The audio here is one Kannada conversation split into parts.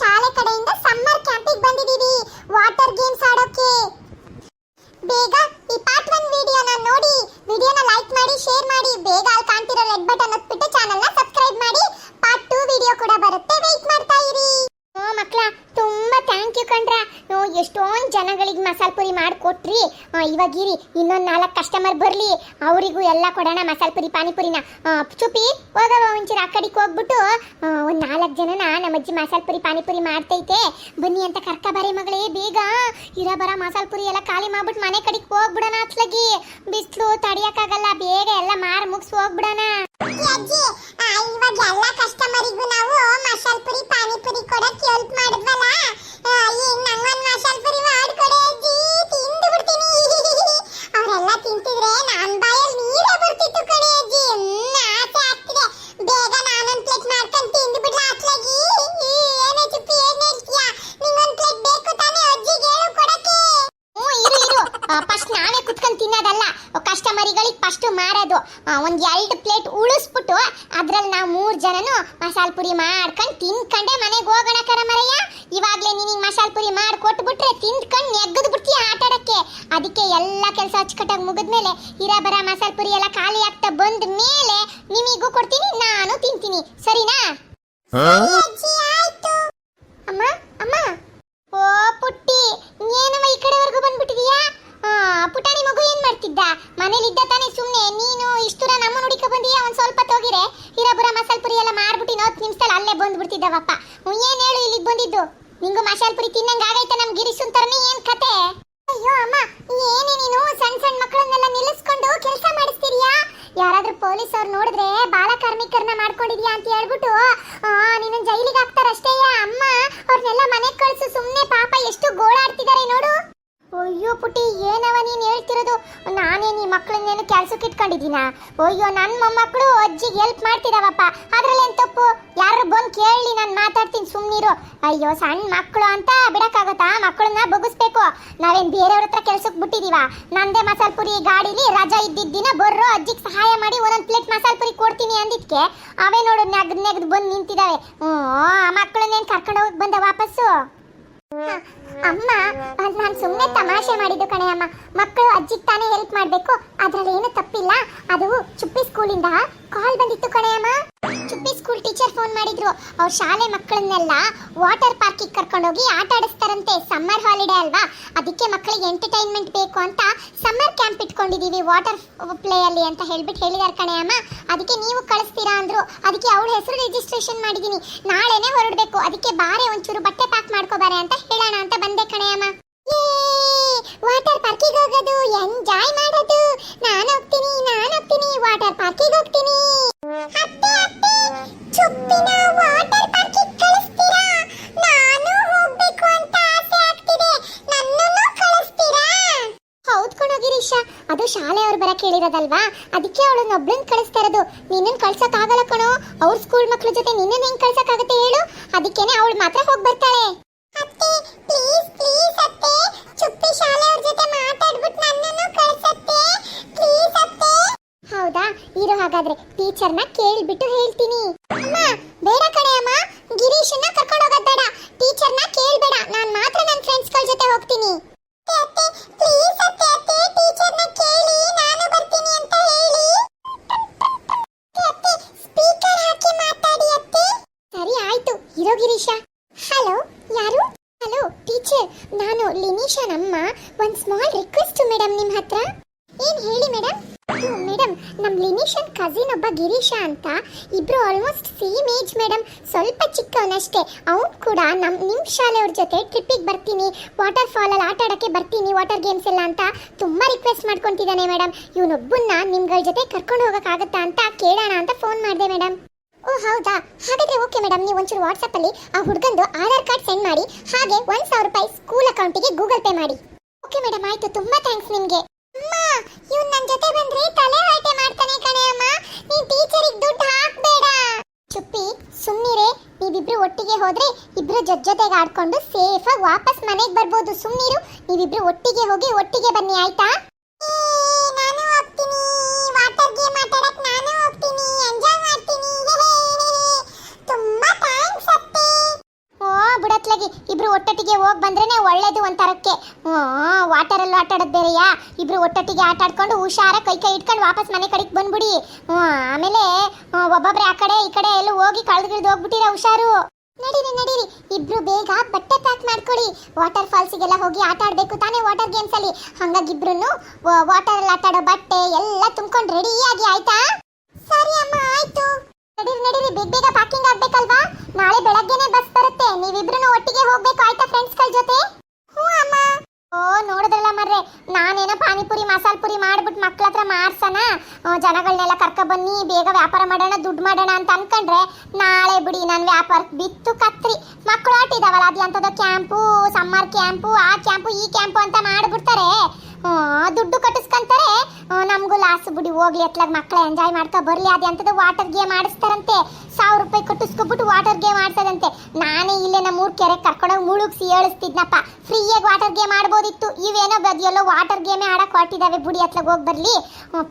ಶಾಲೆ ಕಡೆಯಿಂದ ಸಮ್ಮರ್ ಕ್ಯಾಂಪಿಗೆ ಬಂದಿದ್ದೀವಿ ವಾಟರ್ ಗೇಮ್ಸ್ ಆಡೋಕೆ. ಬೇಗ ಈ ಪಾರ್ಟ್ ಒನ್ ವಿಡಿಯೋನ ನೋಡಿ. ವಿಡಿಯೋನ ಲೈಕ್ ಮಾಡಿ ಶೇರ್ ಮಾಡಿ. ಬೇಗ ಅಲ್ಲಿ ಕಾಣ್ತಿರೋ ರೆಡ್ ಬಟನ್ ಒತ್ಬಿಟ್ಟು ಚಾನಲ್ನ ಸಬ್ಸ್ಕ್ರೈಬ್ ಮಾಡಿ ಪಾರ್ಟ್ ಟೂ ವಿಡಿಯೋ ಕೂಡ ಬರುತ್ತೆ ವೆಯ್ಟ್ ಮಾಡ್ತಾ ಇರಿ ಓ ಮಕ್ಕಳ ತುಂಬಾ ಥ್ಯಾಂಕ್ ಯು ಕಣ್ರ ನೀವು ಎಷ್ಟೊಂದು ಜನಗಳಿಗೆ ಮಸಾಲ ಪುರಿ ಮಾಡಿಕೊಟ್ರಿ ಇರಿ ಇನ್ನೊಂದು ನಾಲ್ಕು ಕಸ್ಟಮರ್ ಬರಲಿ, ಅವರಿಗೂ ಎಲ್ಲ ಕೊಡೋಣ ಮಸಾಲೆ ಪುರಿ, ಪಾನಿಪುರಿನ. ಚುಪಿ ಹೋಗವ ಒಂಚೂರು ಆ ಕಡೆಗೆ ಹೋಗ್ಬಿಟ್ಟು ಒಂದು ನಾಲ್ಕು ಜನನ ನಮ್ಮ ಅಜ್ಜಿ ಮಸಾಲೆ ಪುರಿ, ಪಾನಿಪುರಿ ಮಾಡ್ತೈತೆ. ಬನ್ನಿ ಅಂತ ಕರ್ಕ ಬರೀ ಮಗಳೇ, ಬೇಗ ಇರ ಬರ ಮಸಾಲೆ ಪುರಿ ಎಲ್ಲ ಖಾಲಿ ಮಾಡ್ಬಿಟ್ಟು ಮನೆ ಕಡೆಗೆ ಹೋಗ್ಬಿಡೋಣ ಅತ್ಲಗಿ. ಬಿಸಿಲು ತಡಿಯೋಕ್ಕಾಗಲ್ಲ ಬೇಗ ಎಲ್ಲ ಮಾರು ಮುಗಿಸಿ ಹೋಗ್ಬಿಡೋಣ. ಇವಾಗ ಎಲ್ಲ ಕಸ್ಟಮರಿಗೂ ನಾವು ಮಸಾಲೆ ಪುರಿ, ಪಾನಿಪುರಿ ಕೊಡಕ್ಕೆ ಹೆಲ್ಪ್ ಮಾಡಿದ್ವಲ್ಲ ಒಂದು ಎರಡು ಪ್ಲೇಟ್ ಉಳಿಸ್ಬಿಟ್ಟು ಅದ್ರಲ್ಲಿ ನಾವು ಮೂರು ಜನನು ಮಸಾಲ ಪುರಿ ಮಾಡ್ಕೊಂಡು ತಿನ್ಕಂಡೆ ಮನೆಗೆ ಹೋಗೋಣ ಕರ ಮರಯ್ಯ ಇವಾಗಲೇ ನೀನು ಮಸಾಲ ಪುರಿ ಮಾಡಿ ಕೊಟ್ಬಿಟ್ರೆ ತಿನ್ಕೊಂಡು ನೆಗ್ಗದು ಬಿಡ್ತೀಯ ಆಟ ಆಡಕ್ಕೆ. ಅದಕ್ಕೆ ಎಲ್ಲ ಕೆಲಸ ಅಚ್ಚುಕಟ್ಟಾಗಿ ಮುಗಿದ್ಮೇಲೆ ಇರ ಬರ ಮಸಾಲ ಪುರಿ ಎಲ್ಲ ಖಾಲಿ ಆಗ್ತಾ ಬಂದ ಮೇಲೆ ನಿಮಿಗೂ ಕೊಡ್ತೀನಿ ನಾನು ತಿಂತೀನಿ. ಸರಿನಾ. ಅಮ್ಮ ಅಮ್ಮ. ಓ ಪುಟ್ಟಿ ಏನಮ್ಮ ಈ ಕಡೆವರೆಗೂ ಬಂದ್ಬಿಟ್ಟಿದೀಯಾ ಆ, ಪುಟಾಣಿ ಮಗು ಏನ್ ಮಾಡ್ತಿದ್ದ ಮನೇಲಿದ್ದ ತಾನೇ ಸುಮ್ನೆ ನೀನು ಇಷ್ಟು ದೂರ ನಮ್ಮ ಹುಡುಕ ಬಂದೀಯಾ ಒಂದ್ ಸ್ವಲ್ಪ ತೋಗಿರೆ ಹಿರಬುರ ಮಸಾಲ ಪುರಿ ಎಲ್ಲ ಮಾಡ್ಬಿಟ್ಟು ಇನ್ನೊತ್ತು ನಿಮಿಷದಲ್ಲಿ ಅಲ್ಲೇ ಬಂದ್ಬಿಡ್ತಿದ್ದವಪ್ಪ ಹ್ಞೂ ಏನ್ ಹೇಳು ಇಲ್ಲಿಗೆ ಬಂದಿದ್ದು ನಿಂಗೂ ಮಸಾಲ ಪುರಿ ತಿನ್ನಂಗ ಆಗೈತೆ ನಮ್ ಗಿರಿ ತರನೇ ಏನ್ ಕತೆ? ಅಯ್ಯೋ ಅಮ್ಮ, ಏನೇ ನೀನು ಸಣ್ಣ ಸಣ್ಣ ಮಕ್ಕಳನ್ನೆಲ್ಲ ನಿಲ್ಲಿಸ್ಕೊಂಡು ಕೆಲಸ ಮಾಡಿಸ್ತೀರಿಯಾ ಯಾರಾದ್ರೂ ಪೊಲೀಸ್ ಅವ್ರು ನೋಡಿದ್ರೆ ಬಾಳ ಕಾರ್ಮಿಕರನ್ನ ಮಾಡ್ಕೊಂಡಿದ್ಯಾ ಅಂತ ಹೇಳ್ಬಿಟ್ಟು ನಿನ್ನ ಜೈಲಿಗೆ ಹಾಕ್ತಾರಷ್ಟೇ ಅಮ್ಮ ಅವ್ರನ್ನೆಲ್ಲ ಮನೆಗೆ ಕಳಿಸು ಸುಮ್ಮನೆ ಪಾಪ ಎಷ್ಟು ಗೋಳಾಡ್ತಿದ್ದಾರೆ ನೋಡು. ಅಯ್ಯೋ ಪುಟಿ ಏನವ ನೀನು? ಹೇಳ್ತಿರೋದು ನಾನೇನು ಈ ಮಕ್ಕಳನ್ನೇನು ಕೆಲ್ಸಕ್ಕೆ ಇಟ್ಕೊಂಡಿದ್ದೀನ? ಅಯ್ಯೋ ನನ್ನ ಮೊಮ್ಮಕ್ಕಳು ಅಜ್ಜಿಗೆ ಹೆಲ್ಪ್ ಮಾಡ್ತಿದಾವಪ್ಪ. ಅದ್ರಲ್ಲೇನು ತಪ್ಪು? ಯಾರು ಬಂದು ಕೇಳಲಿ ನಾನು ಮಾತಾಡ್ತೀನಿ ಸುಮ್ಮನಿರು ಅಯ್ಯೋ ಸಣ್ಣ ಮಕ್ಕಳು ಅಂತ ಬಿಡಕ್ಕಾಗತ್ತಾ? ಮಕ್ಕಳನ್ನ ಬಗ್ಗಿಸ್ಬೇಕು. ನಾವೇನು ಬೇರೆಯವ್ರ ಹತ್ರ ಕೆಲ್ಸಕ್ಕೆ ಬಿಟ್ಟಿದೀವ? ನಂದೇ ಮಸಾಲ ಪುರಿ ಗಾಡೀಲಿ ರಜಾ ಇದ್ದಿದ್ದ ದಿನ ಬರ್ರೋ ಅಜ್ಜಿಗೆ ಸಹಾಯ ಮಾಡಿ ಒಂದೊಂದು ಪ್ಲೇಟ್ ಮಸಾಲ ಪುರಿ ಕೊಡ್ತೀನಿ ಅಂದಿದ್ಕೆ, ಅವೇ ನೋಡು ನೆಗ್ದು ನೆಗ್ದು ಬಂದು ನಿಂತಿದ್ದಾವೆ ಹ್ಞೂ ಆ ಮಕ್ಕಳನ್ನೇನು ಕರ್ಕೊಂಡು ಹೋಗ್ ಬಂದ ವಾಪಸ್ಸು? ಅಮ್ಮ ನಾನು ಸುಮ್ಮನೆ ತಮಾಷೆ ಮಾಡಿದ್ದು ಕಣೆ ಅಮ್ಮ. ಮಕ್ಕಳು ಅಜ್ಜಿಗೆ ತಾನೇ ಹೆಲ್ಪ್ ಮಾಡಬೇಕು. ಅದರಲ್ಲಿ ಏನು ತಪ್ಪಿಲ್ಲ. ಅದು ಚುಪ್ಪಿ ಸ್ಕೂಲಿಂದ ಕಾಲ್ ಬಂದಿತ್ತು ಕಣೆಯಮ್ಮ ಚುಪ್ಪಿ ಸ್ಕೂಲ್ ಟೀಚರ್ ಫೋನ್ ಮಾಡಿದ್ರು. ಅವ್ರ ಶಾಲೆ ಮಕ್ಕಳನ್ನೆಲ್ಲ ವಾಟರ್ ಪಾರ್ಕಿಗೆ ಕರ್ಕೊಂಡೋಗಿ ಆಟ ಆಡಿಸ್ತಾರಂತೆ. ಸಮ್ಮರ್ ಹಾಲಿಡೇ ಅಲ್ವಾ? ಅದಕ್ಕೆ ಮಕ್ಕಳಿಗೆ ಎಂಟರ್ಟೈನ್ಮೆಂಟ್ ಬೇಕು ಅಂತ ಸಮ್ಮರ್ ಕ್ಯಾಂಪ್ ಇಟ್ಕೊಂಡಿದೀವಿ ವಾಟರ್ ಪ್ಲೇ ಅಲ್ಲಿ ಅಂತ ಹೇಳ್ಬಿಟ್ಟು ಹೇಳಿದಾರೆ ಕಣೆಯಮ್ಮ ಅದಕ್ಕೆ ನೀವು ಕಳಿಸ್ತೀರಾ ಅಂದ್ರು. ಅದಕ್ಕೆ ಅವಳ ಹೆಸರು ರಿಜಿಸ್ಟ್ರೇಷನ್ ಮಾಡಿದೀನಿ. ನಾಳೆನೆ ಹೊರಡ್ಬೇಕು. ಅದಕ್ಕೆ ಬಾರೆ ಒಂಚೂರು ಬಟ್ಟೆ ಪ್ಯಾಕ್ ಮಾಡ್ಕೋಬಾರೆ ಅಂತ ಹೇಳೋಣ ಅಂತ ಬಂದೆ ಕಣೆ ಅಮ್ಮ ವಾಟರ್ ಪಾರ್ಕಿಗೆ ಹೋಗೋದು ಎಂಜಾಯ್ ಮಾಡೋದು ನಾನು ಹೋಗ್ತೀನಿ ನಾನು ಹೋಗ್ತೀನಿ ವಾಟರ್ ಪಾರ್ಕಿಗೆ ಹೋಗ್ತೀನಿ ಅತ್ತೆ ಅತ್ತೆ ಚುಪ್ಪಿನ ವಾಟರ್ ಪಾರ್ಕಿಗೆ ಕಳಿಸ್ತೀರಾ ನಾನು ಹೋಗ್ಬೇಕು ಅಂತ ಆಸೆ ಆಗ್ತಿದೆ ನನ್ನನ್ನು ಕಳಿಸ್ತೀರಾ ಹೌದ್ ಕಣೋ ಅದು ಶಾಲೆಯವ್ರು ಬರಕ್ಕೆ ಹೇಳಿರೋದಲ್ವಾ? ಅದಕ್ಕೆ ಅವಳನ್ನ ಒಬ್ಳನ್ ಕಳಿಸ್ತಾ ಇರೋದು. ನಿನ್ನನ್ ಕಳ್ಸಕ್ ಆಗಲ್ಲ ಕಣೋ. ಅವ್ರ ಸ್ಕೂಲ್ ಮಕ್ಳ ಜೊತೆ ನಿನ್ನನ್ ಹೆಂಗ್ ಕಳ್ಸಕ್ ಆಗತ್ತೆ ಹೇಳು? ಅದಕ್ಕೇನೆ ಅವಳು ಮಾತ್ರ ಹೋಗ್ ಬರ್ತಾಳೆ. ಅತ್ತೆ ಪ್ಲೀಸ್ ಪ್ಲೀಸ್ ಅತ್ತೆ. ಚುಪ್ಪಿ ಶಾಲೆಯವ್ರ ಜೊತೆ ಮಾತಾಡ್ಬಿಟ್ಟು ಟೀಚರ್ನ ಕೇಳ್ಬಿಟ್ಟು ಹೇಳ್ತೀನಿ. ಅಮ್ಮ, ಬೇಡ ಕಣೆ ಅಮ್ಮ ಗಿರೀಶನ್ನ ಕರ್ಕೊಂಡು ಹೋಗೋದು ಬೇಡ. ಟೀಚರ್ನ ಕೇಳ್ಬೇಡ, ನಾನು ಮಾತ್ರ ನನ್ನ ಫ್ರೆಂಡ್ಸ್ಗಳ ಜೊತೆ ಹೋಗ್ತೀನಿ. ಸರಿ, ಆಯ್ತು. ಇರೋ ಗಿರೀಶ. ಹಲೋ ಯಾರು? ಹಲೋ ಟೀಚರ್ ನಾನು ಲಿನಿಶಾನಮ್ಮ. ಒಂದು ಸ್ಮಾಲ್ ರಿಕ್ವೆಸ್ಟ್ ಮೇಡಮ್ ನಿಮ್ಮ ಹತ್ರ. ಏನ್ ಹೇಳಿ ಮೇಡಮ್ ಮೇಡಮ್ ನಮ್ಮ ಲಿನಿಶನ್ ಕಸಿನ್ ಒಬ್ಬ ಗಿರೀಶ ಅಂತ, ಇಬ್ರು ಆಲ್ಮೋಸ್ಟ್ ಸೇಮ್ ಏಜ್ ಮೇಡಮ್ ಸ್ವಲ್ಪ ಚಿಕ್ಕವನಷ್ಟೇ. ಅವ್ನು ಕೂಡ ನಮ್ಮ ನಿಮ್ಮ ಶಾಲೆಯವ್ರ ಜೊತೆ ಟ್ರಿಪ್ಪಿಗೆ ಬರ್ತೀನಿ ವಾಟರ್ ಫಾಲಲ್ಲಿ ಆಟ ಆಡೋಕ್ಕೆ ಬರ್ತೀನಿ ವಾಟರ್ ಗೇಮ್ಸ್ ಎಲ್ಲ ಅಂತ ತುಂಬ ರಿಕ್ವೆಸ್ಟ್ ಮಾಡ್ಕೊತಿದ್ದಾನೆ ಮೇಡಮ್ ಇವನೊಬ್ಬನ್ನ ನಿಮ್ಗಳ ಜೊತೆ ಕರ್ಕೊಂಡು ಹೋಗೋಕ್ಕಾಗತ್ತಾ ಅಂತ ಕೇಳೋಣ ಅಂತ ಫೋನ್ ಮಾಡಿದೆ ಮೇಡಮ್ ಓ, ಹೌದಾ? ಹಾಗಾದ್ರೆ ಓಕೆ ಮೇಡಮ್ ನೀವು ಒಂಚೂರು ವಾಟ್ಸಪ್ಪಲ್ಲಿ ಆ ಹುಡುಗಂದು ಆಧಾರ್ ಕಾರ್ಡ್ ಸೆಂಡ್ ಮಾಡಿ, ಹಾಗೆ ಒಂದ್ ಸಾವಿರ ರೂಪಾಯಿ ಸ್ಕೂಲ್ ಅಕೌಂಟಿಗೆ ಗೂಗಲ್ ಪೇ ಮಾಡಿ. ಓಕೆ ಮೇಡಮ್ ಆಯ್ತು. ತುಂಬಾ ಥ್ಯಾಂಕ್ಸ್ ನಿಮಗೆ. ಅಮ್ಮ, ಇವ್ನು ನನ್ನ ಜೊತೆ ಬಂದ್ರೆ ತಲೆ ಹರಟೆ ಮಾಡ್ತಾನೆ ಕಣೆ ಅಮ್ಮ ದುಡ್ಡು ಹಾಕ್ಬೇಡ. ಚುಪ್ಪಿ, ಸುಮ್ನಿರೆ. ನೀವಿಬ್ರು ಒಟ್ಟಿಗೆ ಹೋದ್ರೆ ಇಬ್ರು ಜೊತೆ ಜೊತೆಗೆ ಆಡ್ಕೊಂಡು ಸೇಫ್ ಆಗಿ ವಾಪಸ್ ಮನೆಗೆ ಬರ್ಬೋದು. ಸುಮ್ನಿರು. ನೀವಿಬ್ರು ಒಟ್ಟಿಗೆ ಹೋಗಿ ಒಟ್ಟಿಗೆ ಬನ್ನಿ, ಆಯ್ತಾ? ನಾನು ಹೋಗ್ತೀನಿ ವಾಟರ್ ಗೇಮ್ ಆಟಾಡಕ್ ನಾನು ಹೋಗ್ತೀನಿ ಓ ಇಬ್ರು ಒಟ್ಟೊಟ್ಟಿಗೆ ಹೋಗಿ ಬಂದ್ರೇನೆ ಒಳ್ಳೇದು ಒಂಥರಕ್ಕೆ ವಾಟರಲ್ಲಿ ಆಟ ಆಡೋದು ಬೇರೆಯಾ? ಇಬ್ರು ಒಟ್ಟೊಟ್ಟಿಗೆ ಆಟ ಆಡ್ಕೊಂಡು ಹುಷಾರ ಕೈ ಕೈ ಇಟ್ಕೊಂಡು ವಾಪಸ್ ಮನೆ ಕಡೆಗೆ ಬಂದ್ಬಿಡಿ. ಆಮೇಲೆ ಒಬ್ಬೊಬ್ರೆ ಆ ಕಡೆ, ಈ ಕಡೆ ಎಲ್ಲ ಹೋಗಿ ಕಳೆದ್ಗಿಳ್ದು ಹೋಗ್ಬಿಟ್ಟಿರ ಹುಷಾರು. ನಡೀರಿ ನಡೀರಿ, ಇಬ್ರು ಬೇಗ ಬಟ್ಟೆ ಪ್ಯಾಕ್ ಮಾಡ್ಕೊಡಿ. ವಾಟರ್ ಫಾಲ್ಸಿಗೆಲ್ಲ ಹೋಗಿ ಆಟ ಆಡ್ಬೇಕು ತಾನೇ ವಾಟರ್ ಗೇಮ್ಸ್ ಅಲ್ಲಿ. ಹಂಗಾಗಿ ಇಬ್ರು ವಾಟರ್ ಅಲ್ಲಿ ಆಟ ಆಡೋ ಬಟ್ಟೆ ಎಲ್ಲ ತುಂಬ್ಕೊಂಡು ರೆಡಿ ಆಗಿ ಆಯ್ತಾ? ಸರಿ ಅಮ್ಮ, ಆಯ್ತು. ನಡೀರಿ ನಡೀರಿ, ಬೇಗ ಬೇಗ ಪ್ಯಾಕಿಂಗ್ ಆಗ್ಬೇಕಲ್ವಾ? ನಾಳೆ ಬೆಳಗ್ಗೆನೆ ಬಸ್ ಬರುತ್ತೆ ನೀವಿಬ್ರು ಒಟ್ಟಿಗೆ ಹೋಗ್ಬೇಕು ಆಯ್ತಾ ಫ್ರೆಂಡ್ಸ್ಗಳ ಜೊತೆ? ಹ್ಞೂ ಅಮ್ಮ. ಓ, ನೋಡಿದ್ರಲ್ಲ ಮರ್ರೆ. ನಾನೇನೋ ಪಾನಿಪುರಿ, ಮಸಾಲ ಪುರಿ ಮಾಡ್ಬಿಟ್ಟು ಮಕ್ಳ ಹತ್ರ ಜನಗಳನ್ನೆಲ್ಲ ಕರ್ಕ ಬನ್ನಿ, ಬೇಗ ವ್ಯಾಪಾರ ಮಾಡೋಣ, ದುಡ್ಡು ಮಾಡೋಣ ಅಂತ ಅನ್ಕೊಂಡ್ರೆ ನಾಳೆ ಬಿಡಿ, ನಾನು ವ್ಯಾಪಾರ ಬಿತ್ತು ಕತ್ರಿ. ಮಕ್ಕಳು ಆಟಿದಾವಲ್ಲ ಅದು ಅಂತದ ಕ್ಯಾಂಪು ಸಮ್ಮರ್ ಕ್ಯಾಂಪು, ಆ ಕ್ಯಾಂಪು, ಈ ಕ್ಯಾಂಪು ಅಂತ ಮಾಡ್ಬಿಡ್ತಾರೆ. ದುಡ್ಡು ಕಟ್ಟಿಸ್ಕೊಂತಾರೆ ನಮಗೂ ಲಾಸ್ ಬಿಡಿ, ಹೋಗ್ಲಿ, ಎತ್ಲಾಗ ಮಕ್ಕಳು ಎಂಜಾಯ್ ಮಾಡ್ಕೊ, ಬರ್ಲಿ ಅದು ವಾಟರ್ ಗೇಮ್ ಆಡಿಸ್ತಾರಂತೆ ಸಾವಿರ ರೂಪಾಯಿ ಕಟ್ಟಿಸ್ಕೊಬಿಟ್ಟು ವಾಟರ್ ಗೇಮ್ ಆಡ್ಸೋದಂತೆ ನಾನೇ ಇಲ್ಲೇ ನಮ್ಮ ಊರ್ ಕೆರೆ ಕರ್ಕೊಂಡೋಗಿ ಮುಳುಗಿಸಿ ಹೇಳಿಸ್ತಿದ್ನಪ್ಪ ಫ್ರೀಯಾಗಿ ವಾಟರ್ ಗೇಮ್ ಆಡ್ಬೋದಿತ್ತು ಇವೇನೋ ಬದಿಯಲ್ಲೋ ವಾಟರ್ ಗೇಮೇ ಆಡಕ್ಕೆ ಹೊಟ್ಟಿದ್ದಾವೆ ಬಿಡಿ, ಎತ್ಲಾಗ ಹೋಗಿ ಬರ್ಲಿ.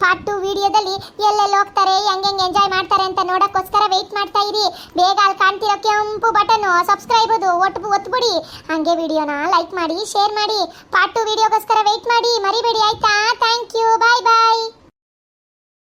ಪಾರ್ಟ್ ಟು ವಿಡಿಯೋದಲ್ಲಿ ಎಲ್ಲೆಲ್ಲಿ ಹೋಗ್ತಾರೆ, ಹೆಂಗೆ ಎಂಜಾಯ್ ಮಾಡ್ತಾರೆ ಅಂತ ನೋಡೋಕ್ಕೋಸ್ಕರ ವೆಯ್ಟ್ ಮಾಡ್ತಾ ಇರಿ. ಬೇಗ ಅಲ್ಲಿ ಕಾಣ್ತಿರೋ ಕೆಂಪು ಬಟನ್ ಸಬ್ಸ್ಕ್ರೈಬ್ ಅದು ಒಟ್ಟು, ಒತ್ಬಿಡಿ. ಹಂಗೆ ವಿಡಿಯೋನ ಲೈಕ್ ಮಾಡಿ ಶೇರ್ ಮಾಡಿ. ಪಾರ್ಟ್ ಟು ವಿಡಿಯೋಗೋಸ್ಕರ ವೆಯ್ಟ್ ಮಾಡಿ. ಮರಿಬೇಡಿ. Thank you bye bye